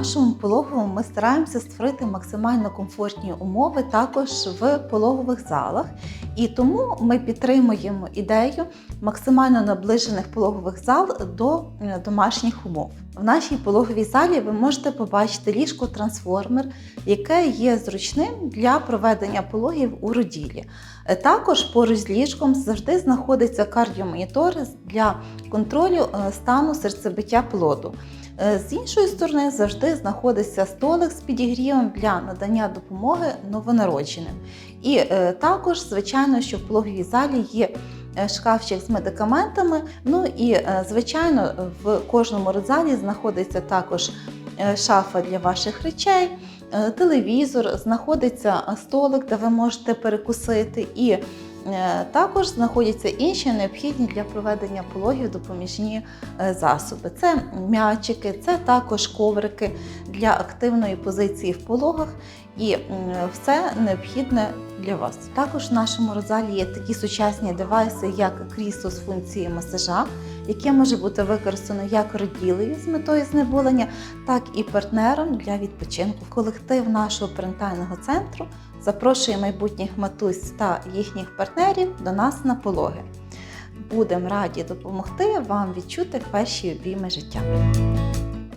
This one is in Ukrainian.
нашому пологовому ми стараємося створити максимально комфортні умови також в пологових залах. І тому ми підтримуємо ідею максимально наближених пологових зал до е, домашніх умов. В нашій пологовій залі ви можете побачити ліжко-трансформер, яке є зручним для проведення пологів у роділі. Е, Також поруч з ліжком завжди знаходиться кардіомонітор для контролю е, стану серцебиття плоду. Е, З іншої сторони, завжди знаходиться столик з підігрівом для надання допомоги новонародженим. І е, також, звичайно, що в пологовій залі є е, шкафчик з медикаментами. Ну і, звичайно, в кожному родзалі знаходиться також шафа для ваших речей, телевізор, знаходиться столик, де ви можете перекусити. І також знаходяться інші необхідні для проведення пологів допоміжні е, засоби. Це м'ячики, це також коврики для активної позиції в пологах, і все необхідне для вас. Також в нашому родзалі є такі сучасні девайси, як крісло з функцією масажа, яке може бути використано як роділею з метою знеболення, так і партнером для відпочинку. Колектив нашого перинатального центру запрошує майбутніх матусь та їхніх партнерів до нас на пологи. Будемо раді допомогти вам відчути перші обійми життя.